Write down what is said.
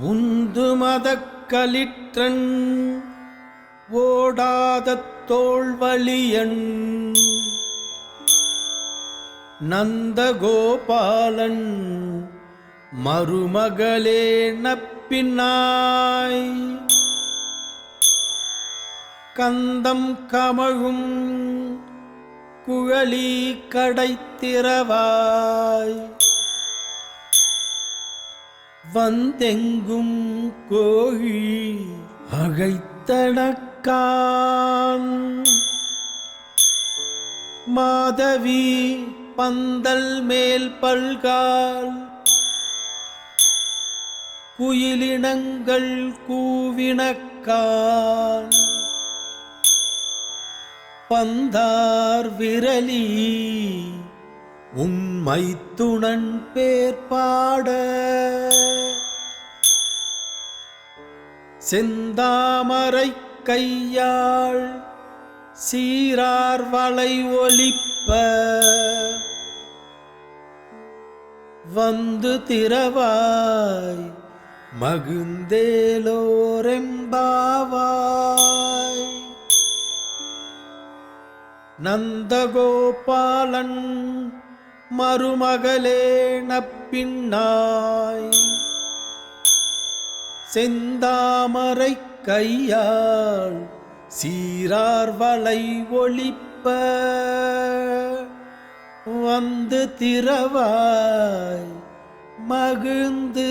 உந்து மதக்களிற்றன் ஓடாத தோள்வழியன். நந்தகோபாலன் மருமகளே நப்பினாய். கந்தம் கமழும் குழலி கடைத்திரவாய். வந்தெங்கும் கோழி அகைத்தடக்கான் மாதவி பந்தல் மேல் பல்கால். குயிலினங்கள் கூவினக்கான் பந்தார் விரலி உண்மை துணன் பேர்பாட. செந்தாமரை கையாள் சீரார் வளை ஒலிப்ப. வந்து திரவாய் மகுந்தேலோரெம்பாவாய் நந்தகோபாலன் மருமகளே நப்பின்னாய். செந்தாமரை கையாள் சீரார் வளை ஒளிப்ப வந்து திரவாய் மகிழ்ந்து